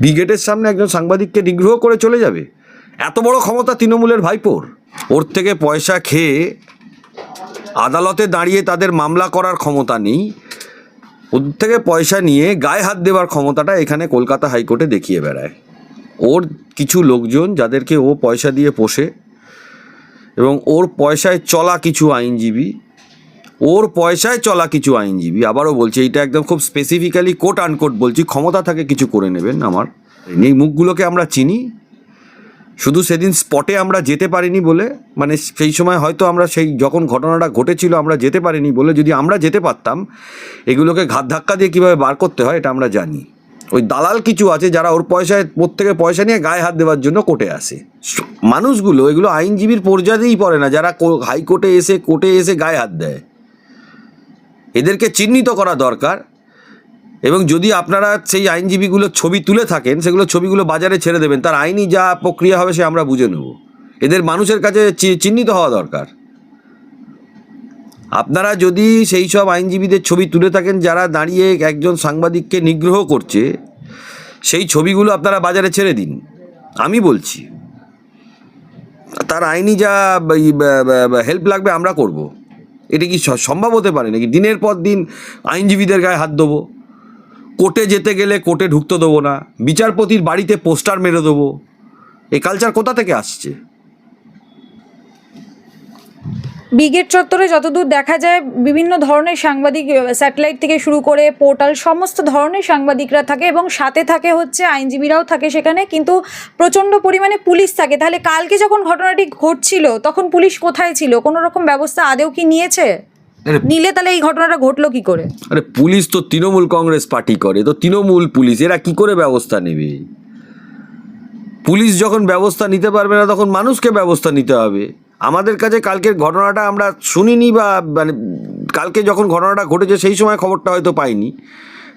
ব্রিগেডের সামনে একজন সাংবাদিককে নিগ্রহ করে চলে যাবে? এত বড় ক্ষমতা তৃণমূলের ভাইপোর। ওর থেকে পয়সা খেয়ে আদালতে দাঁড়িয়ে তাদের মামলা করার ক্ষমতা নেই। ওর থেকে পয়সা নিয়ে গায়ে হাত দেওয়ার ক্ষমতাটা এখানে কলকাতা হাইকোর্টে দেখিয়ে বেড়ায়। ওর কিছু লোকজন যাদেরকে ও পয়সা দিয়ে পোষে এবং ওর পয়সায় চলা কিছু আইনজীবী ওর পয়সায় চলা কিছু আইনজীবী। আবারও বলছি, এইটা একদম খুব স্পেসিফিক্যালি কোট আনকোট বলছি, ক্ষমতা থাকে কিছু করে নেবেন আমার। এই মুখগুলোকে আমরা চিনি। শুধু সেদিন স্পটে আমরা যেতে পারিনি বলে মানে সেই সময় হয়তো আমরা সেই যখন ঘটনাটা ঘটেছিল আমরা যেতে পারিনি বলে যদি আমরা যেতে পারতাম, এগুলোকে ঘাত ধাক্কা দিয়ে কীভাবে বার করতে হয় এটা আমরা জানি। ওই দালাল কিছু আছে যারা ওর পয়সায় প্রত্যেকে পয়সা নিয়ে গায়ে হাত দেওয়ার জন্য কোর্টে আসে। মানুষগুলো, এগুলো আইনজীবীর পর্যায়েই পড়ে না, যারা হাইকোর্টে এসে কোর্টে এসে গায়ে হাত দেয়। এদেরকে চিহ্নিত করা দরকার। এবং যদি আপনারা সেই আইনজীবীগুলোর ছবি তুলে থাকেন, সেগুলো ছবিগুলো বাজারে ছেড়ে দেবেন, তার আইনি যা প্রক্রিয়া হবে সে আমরা বুঝে নেব। এদের মানুষের কাছে চিহ্নিত হওয়া দরকার। আপনারা যদি সেই সব আইনজীবীদের ছবি তুলে থাকেন, যারা দাঁড়িয়ে একজন সাংবাদিককে নিগ্রহ করছে, সেই ছবিগুলো আপনারা বাজারে ছেড়ে দিন। আমি বলছি, তার আইনি যা হেল্প লাগবে, আমরা করব। এটা কি সম্ভব হতে পারে নাকি? দিনের পর দিন আইনজীবীদের গায়ে হাত দেবো। কোর্টে যেতে গেলে কোর্টে ঢুকতে দেবো না। বিচারপতির বাড়িতে পোস্টার মেরে দেবো। এই কালচার কোথা থেকে আসছে? ব্রিগেড চত্বরে যতদূর দেখা যায় বিভিন্ন ধরনের সাংবাদিক স্যাটেলাইট থেকে শুরু করে পোর্টাল সমস্ত ধরনের সাংবাদিকরা থাকে এবং সাথে থাকে হচ্ছে আইনজীবীরাও থাকে সেখানে। কিন্তু প্রচণ্ড পরিমাণে পুলিশ থাকে। তাহলে কালকে যখন ঘটনাটি ঘটছিল তখন পুলিশ কোথায় ছিল? কোনো রকম ব্যবস্থা আদেও কি নিয়েছে? নিলে তাহলে এই ঘটনাটা ঘটলো কি করে? আরে পুলিশ তো তৃণমূল কংগ্রেস পার্টি করে তো তৃণমূল পুলিশ এরা কি করে ব্যবস্থা নেবে? পুলিশ যখন ব্যবস্থা নিতে পারবে না তখন মানুষকে ব্যবস্থা নিতে হবে। আমাদের কাছে কালকের ঘটনাটা আমরা শুনিনি বা মানে কালকে যখন ঘটনাটা ঘটেছে সেই সময় খবরটা হয়তো পাইনি।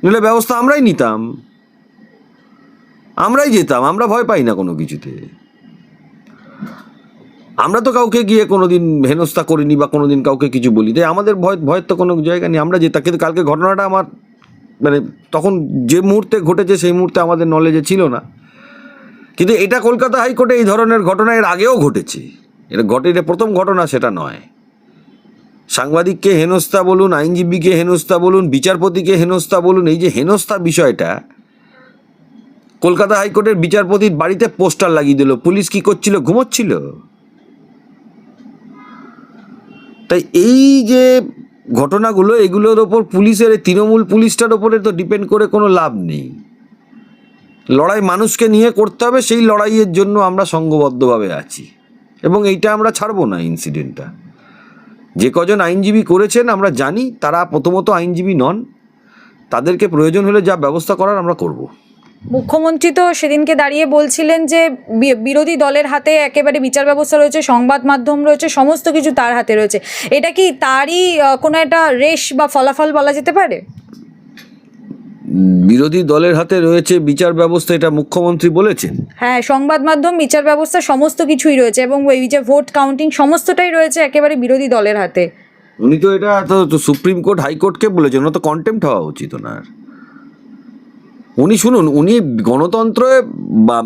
নিলে ব্যবস্থা আমরাই নিতাম। আমরাই যেতাম, আমরা ভয় পাই না কোনো কিছুতে। আমরা তো কাউকে গিয়ে কোনো দিন হেনস্থা করিনি বা কোনো দিন কাউকে কিছু বলি তাই আমাদের ভয়, ভয়ের তো কোনো জায়গা নেই, আমরা যেতাম। কিন্তু কালকে ঘটনাটা আমার মানে তখন যে মুহূর্তে ঘটেছে সেই মুহূর্তে আমাদের নলেজে ছিল না। কিন্তু এটা কলকাতা হাইকোর্টে এই ধরনের ঘটনা এর আগেও ঘটেছে। এটা ঘটে, এটা প্রথম ঘটনা, সেটা নয়। সাংবাদিককে হেনস্থা বলুন, আইনজীবীকে হেনস্থা বলুন, বিচারপতিকে হেনস্থা বলুন, এই যে হেনস্থা বিষয়টা, কলকাতা হাইকোর্টের বিচারপতির বাড়িতে পোস্টার লাগিয়ে দিল, পুলিশ কি করছিল, ঘুমোচ্ছিল? তাই এই যে ঘটনাগুলো, এগুলোর ওপর পুলিশের এই তৃণমূল পুলিশটার ওপরে তো ডিপেন্ড করে কোনো লাভ নেই। লড়াই মানুষকে নিয়ে করতে হবে, সেই লড়াইয়ের জন্য আমরা সংঘবদ্ধভাবে আছি। এবং এইটা আমরা ছাড়বো না ইনসিডেন্টটা যে কজন আইনজীবী করেছেন, আমরা জানি, তারা প্রথমত আইনজীবী নন। তাদেরকে প্রয়োজন হলে যা ব্যবস্থা করার আমরা করব। মুখ্যমন্ত্রী তো সেদিনকে দাঁড়িয়ে বলছিলেন যে বিরোধী দলের হাতে একেবারে বিচার ব্যবস্থা রয়েছে, সংবাদ মাধ্যম রয়েছে, সমস্ত কিছু তার হাতে রয়েছে। এটা কি তারই কোনো একটা রেশ বা ফলাফল বলা যেতে পারে? বিরোধী দলের হাতে রয়েছে বিচার ব্যবস্থা এটা মুখ্যমন্ত্রী বলেছেন। হ্যাঁ সংবাদ মাধ্যম বিচার ব্যবস্থা সমস্ত কিছুই রয়েছে এবং এই যে ভোট কাউন্টিং সমস্তটাই রয়েছে একেবারে বিরোধী দলের হাতে। উনি তো এটা তো সুপ্রিম কোর্ট হাইকোর্টকে বলেছেন ওনার তো কন্টেম্পট হওয়া উচিত ওনার। উনি শুনুন উনি গণতন্ত্র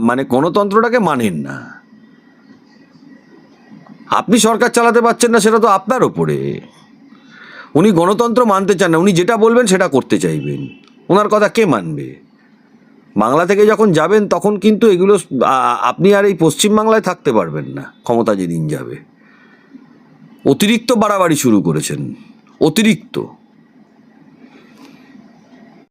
মানে গণতন্ত্রটাকে মানেন না। আপনি সরকার চালাতে পারছেন না সেটা তো আপনার ওপরে উনি গণতন্ত্র মানতে চান না উনি যেটা বলবেন সেটা করতে চাইবেন। ওনার কথা কে মানবে? বাংলা থেকে যখন যাবেন, তখন কিন্তু এগুলো আপনি আর এই পশ্চিমবাংলায় থাকতে পারবেন না, ক্ষমতা যেদিন যাবে। অতিরিক্ত বাড়াবাড়ি শুরু করেছেন, অতিরিক্ত।